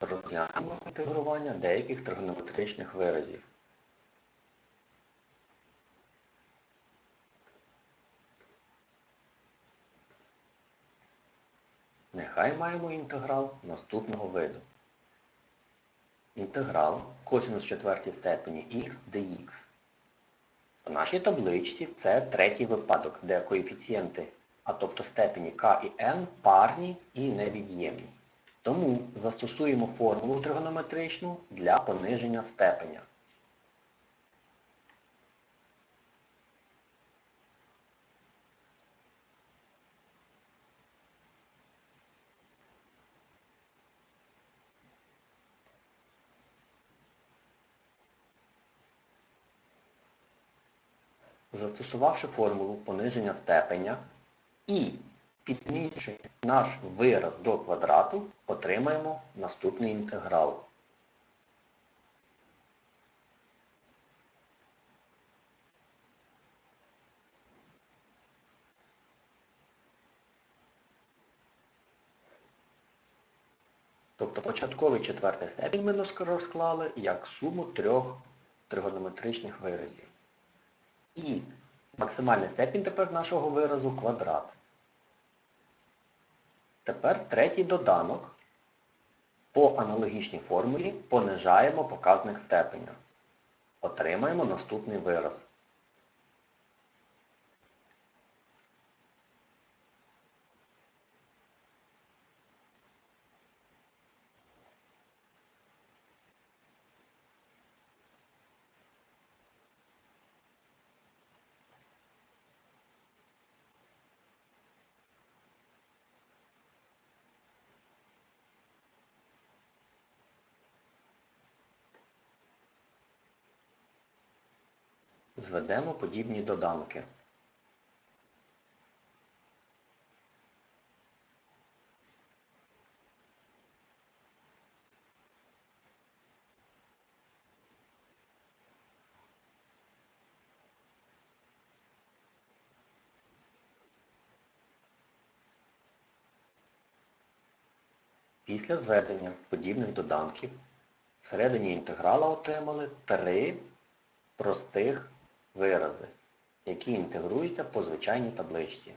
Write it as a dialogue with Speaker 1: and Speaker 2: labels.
Speaker 1: Розглянемо інтегрування деяких тригонометричних виразів. Нехай маємо інтеграл наступного виду. Інтеграл косинус четвертій степені х dx. В нашій табличці це третій випадок, де коефіцієнти, а тобто степені k і n парні і невід'ємні. Тому застосуємо формулу тригонометричну для пониження степеня. Застосувавши формулу пониження степеня і підмінивши наш вираз до квадрату, отримаємо наступний інтеграл. Тобто початковий четвертий степінь ми розклали як суму трьох тригонометричних виразів. І максимальний степінь тепер нашого виразу квадрат. Тепер третій доданок. По аналогічній формулі понижаємо показник степеня. Отримаємо наступний вираз. Зведемо подібні доданки. Після зведення подібних доданків всередині інтеграла отримали три простих вирази, які інтегруються по звичайній табличці.